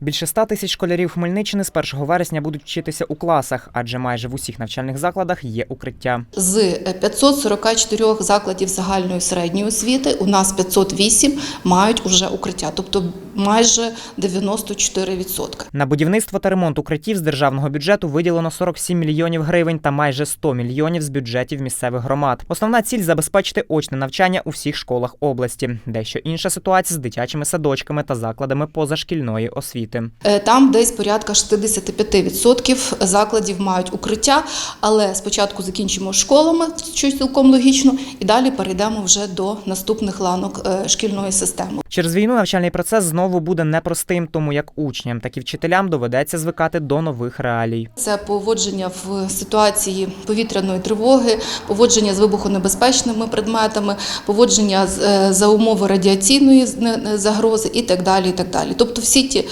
Більше ста тисяч школярів Хмельниччини з 1 вересня будуть вчитися у класах, адже майже в усіх навчальних закладах є укриття. З е, 544 закладів загальної середньої освіти у нас 508 мають уже укриття, тобто майже 94%. На будівництво та ремонт укриттів з державного бюджету виділено 47 мільйонів гривень та майже 100 мільйонів з бюджетів місцевих громад. Основна ціль забезпечити очне навчання у всіх школах області. Дещо інша ситуація з дитячими садочками та закладами позашкільної освіти. Е, Там десь порядка 65% закладів мають укриття, але спочатку закінчимо школами, що цілком логічно, і далі перейдемо вже до наступних ланок е, шкільної системи. Через війну навчальний процес знову буде непростим, тому як учням, так і вчителям доведеться звикати до нових реалій. Це поводження в ситуації повітряної тривоги, поводження з вибухонебезпечними предметами, поводження е, за умови радіаційної загрози і так далі. І так далі. Тобто всі ті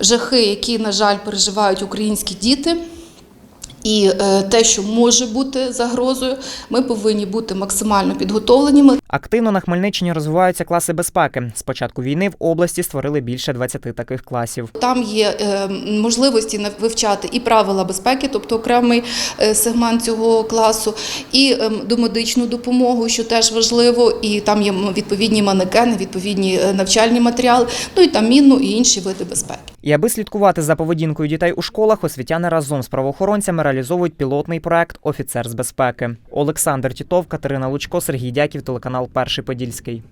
жахи, які, на жаль, переживають українські діти. І е, те, що може бути загрозою, ми повинні бути максимально підготовленими. Активно на Хмельниччині розвиваються класи безпеки. З початку війни в області створили більше 20 таких класів. Там є е, можливості вивчати і правила безпеки, тобто окремий е, сегмент цього класу, і ем, домедичну допомогу, що теж важливо. І там є відповідні манекени, відповідні навчальні матеріали, ну і там мінну і інші види безпеки. І аби слідкувати за поведінкою дітей у школах, освітяни разом з правоохоронцями реалізовують пілотний проект Офіцер з безпеки. Олександр Тітов, Катерина Лучко, Сергій Дяків, телеканал Перший Подільський.